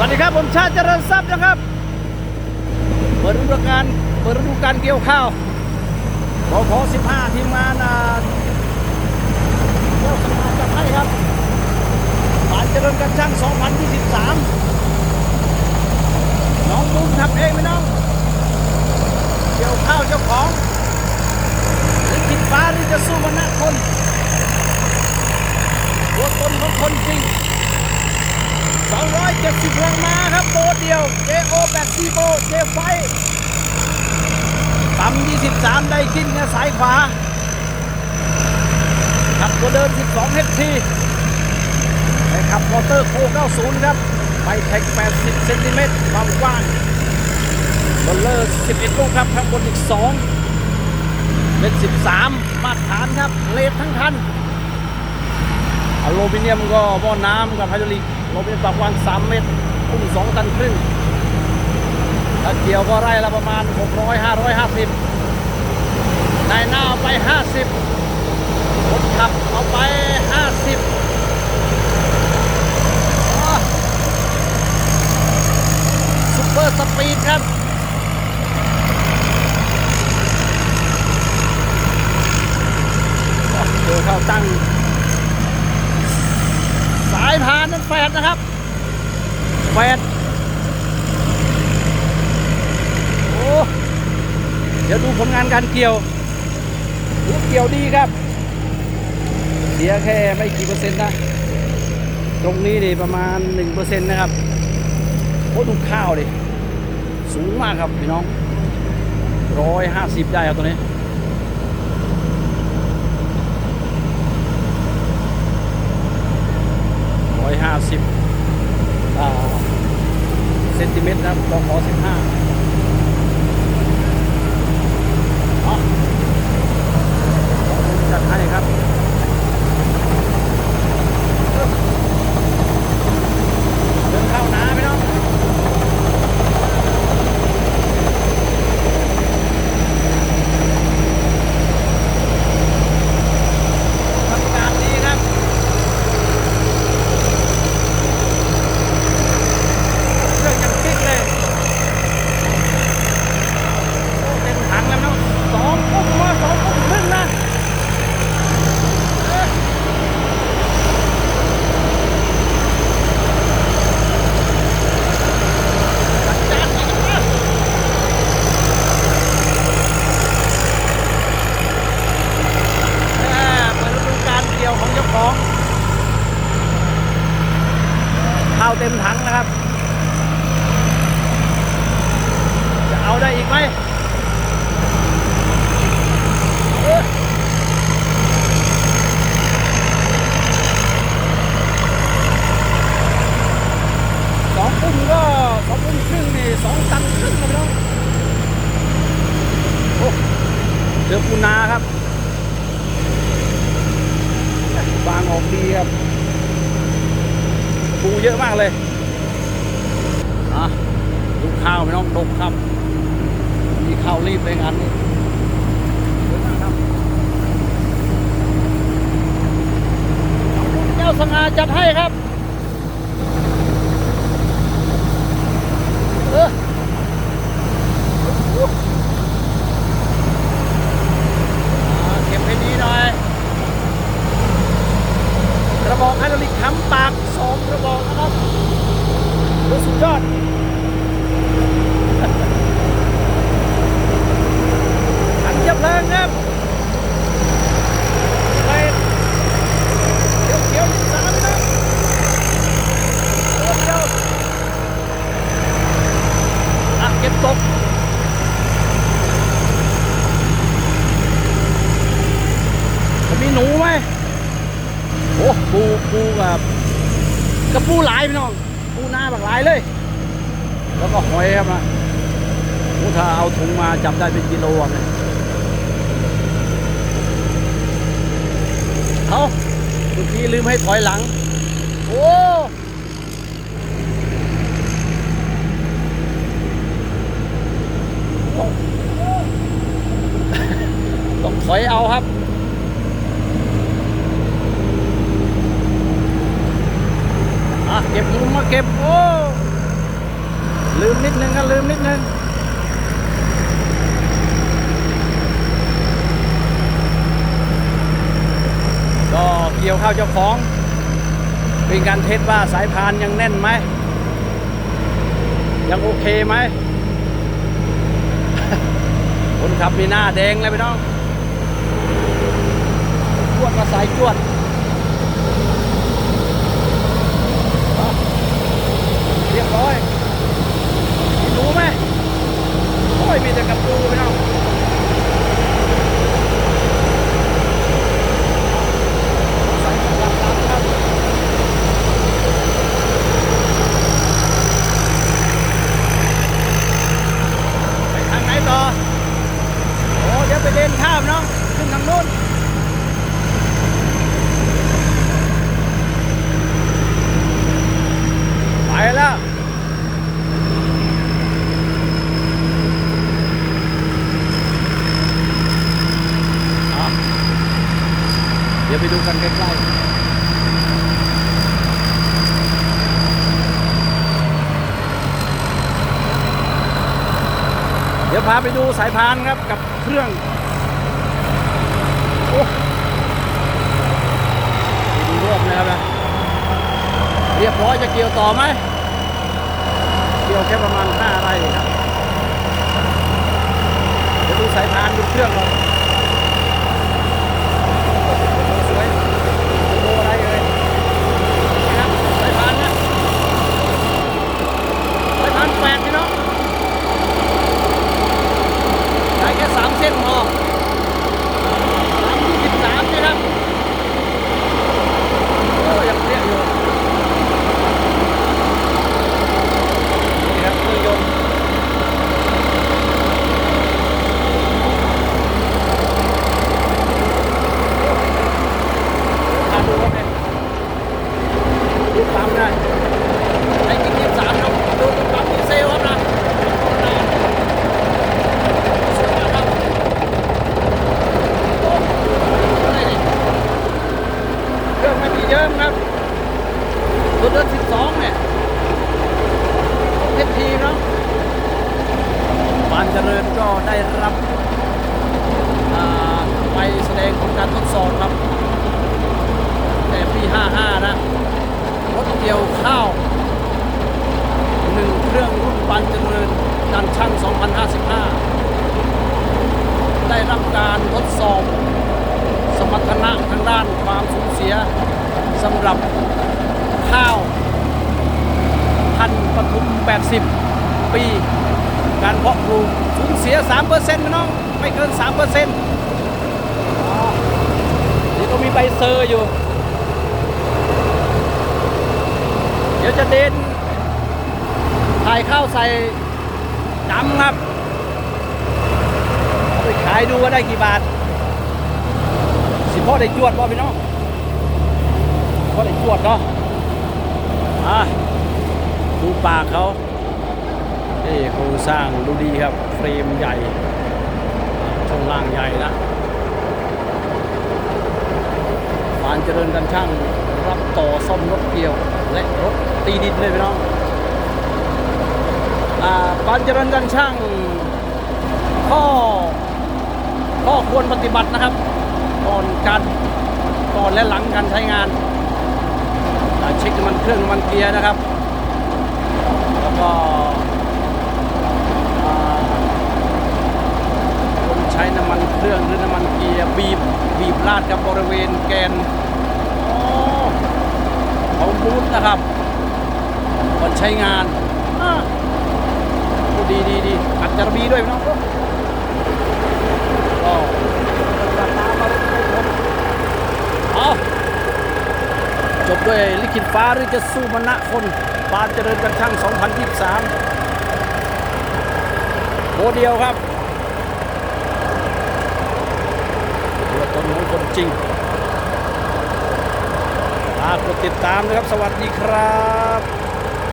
สวัสดีครับผมชาติเจริญทรัพย์นะครับ เปิดฤดูกาลเปิดฤดูกาลเกี่ยวข้าวขอขอ15 ทีมงานอ่าโฆษณาจัดให้ครับผ่านเจริญกันช่าง 2023 น้องบุ้มทำเองไหมน้องเกี่ยวข้าวเจ้าของหรือผิดฟ้าหรือจะสู้มันนะคนตัวตนของคนจริง 270แรงม้าครับโบเดียว JO 8 4โบเจไฟปั๊ม23 ได้กินกับสายขวาขับตัวเดิน12 HT ไปขับมอเตอร์โค90 ครับไปแท็ก80เซนติเมตรความกว้างบนเลอร์ 11 ลูกครับข้างบนอีก 2 เป็น 13 มาตรฐานครับเลททั้งคัน อลูมิเนียมก็หม้อน้ำกับไฮดรอลิกอลูมิเนียมปรับวาง 3 เมตรพุ่ง2 ตันครึ่งถ้าเกี่ยวก็ไร่ละประมาณ 600 550นายหน้าเอาไป 50คนขับเอาไป 50อ้อซุปเปอร์สปีดครับ เจอเข้าตั้ง สายพานนั้นแฟดนะครับแฟดโอ้ เดี๋ยวดูผลงานการเกี่ยวดูเกี่ยวดีครับ เสียแค่ไม่กี่เปอร์เซ็นต์นะ ตรงนี้นี่ประมาณ1%นะครับโอ้ดูข้าวดิ สูงมากครับพี่น้องร้อยห้าสิบได้ครับตัวนี้ร้อยห้าสิบเซนติเมตรนะครับกขอสิบห้าจัดให้ครับ เดินเข้านาพี่น้องทำการดีครับ เครื่องยังติ๊กเลยโอ้เต็มถังแล้วนะสองปุ๊บมาสองปุ๊บครึ่งนะเอ๊ะจัดจานอีกนะแม่เปิดฤดูกาลเกี่ยวของเจ้าของข้าวเต็มถังนะครับ จะเอาได้อีกไหมเอ้ยสองปุ่มก็สองปุ่มครึ่งนี่สองตันครึ่งนะพี่น้องโอ้ เจอปูนาครับวางออกดีครับปูเยอะมากเลยอะดูข้าวไม่ต้องดกครับ มีข้าวรีบเลยงานนี้เยอะมากครับเจ้าสง่าจัดให้ครับเอออ่าเก็บให้ดีหน่อย กระบอกไฮดรอลิกค้ำ ปากสองกระบอกนะครับดูสุดยอดถังเจับเพลิงครับไปเขียวเขียวสามนะตัวเดียวอะเก็บตกมีหนูไหมโอ้ปูปูกับ กับปูหลายพี่น้องปูหน้าแบบหลายเลย แล้วก็หอยครับนะโอ้ถ้าเอาถุงมาจับได้เป็นกิโลอะเนี่ยเอาเมื่อกี้ลืมให้ถอยหลัง โอ้ต้องถอยเอาครับ อะเก็บมุมมาเก็บโอ้ลืมนิดนึงก็ลืมนิดนึงก็เกี่ยวข้าวเจ้าของเป็นการเทสว่าสายพานยังแน่นไหม ยังโอเคไหมคนขับมีหน้าแดงเลยพี่น้องจวดมาสายจวดเอาเรียบร้อยมีรู้ไหมโอ้ยมีแต่กับปูพี่น้อง ใส่กลับหลังครับไปทางไหนต่อ โอ้เดี๋ยวไปเดินข้ามเนาะขึ้นทางนู้นไปแล้ว อะเดี๋ ยวไปดูกันใกล้ๆเดี๋ยวพาไปดูสายพานครับกับเครื่องโอ้ดูรอบนะครับนะเรียบร้อยจะเกี่ยวต่อไหม เกี่ยวแค่ประมาณ5ไร่ครับ เดี๋ยวดูสายพานดูเครื่องก่อน สวยโอ้อะไรเลยนะครับสายพานนะสายพานแปดพี่น้องใช้แค่สามเส้นพอสามยี่สิบสามนะครับโอ้ยังเรียกอยู่นี่ครับเครื่องยนต์พาดูรถเนี่ยดูปั๊มนะใช้กินยี่สามครับดูตรงปั๊มดีเซลครับนะสวยมากครับโอ้อะไรนี่เครื่องไม่มีเยิ้มครับตัวเดินสิบสองเนี่ยเอทีเนาะบานเจริญก็ได้รับอ่าไปแสดงผลการทดสอบครับ แต่ปี 55 นะ รถเกี่ยวข้าวหนึ่งเครื่องรุ่นปันเจริญดันช่าง 2055 ได้รับการทดสอบ สมรรถนะทางด้านความสูญเสีย สำหรับข้าวพันปทุม 80 ปี การเพาะปลูกสูญเสีย3%นะน้อง ไม่เกิน3%อ๋อนี่ก็มีใบเซอร์อยู่ เดี๋ยวจะเดินถ่ายข้าวใส่ดำครับไปขายดูว่าได้กี่บาท สิพ่อได้จวดป่พี่น้อง พ่อได้จวดเนาะอะดูปากเขาเอ้โครงสร้างดูดีครับ เฟรมใหญ่ช่องล่างใหญ่นะบานเจริญกันช่างรับต่อซ่อมรถเกี่ยว และรถตีดินเลยพี่น้องอ่าบานเจริญกันช่างข้อข้อควรปฏิบัตินะครับ ก่อนการก่อนและหลังการใช้งาน เช็คน้ำมันเครื่องน้ำมันเกียร์นะครับ แล้วก็คนใช้น้ำมันเครื่องหรือน้ำมันเกียร์บีบบีบลาดกับบริเวณแกนอของบูธนะครับก่อนใช้งานดีดีดีอัดจารบีด้วยน้องก็จับตามมาเลยทุกคนเอา จบด้วยลิขิตฟ้าหรือจะสู้มณะคนปานเจริญกันช่าง 2023โบเดียวครับตัวตนของคนจริงฝากกดติดตามนะครับ สวัสดีครับ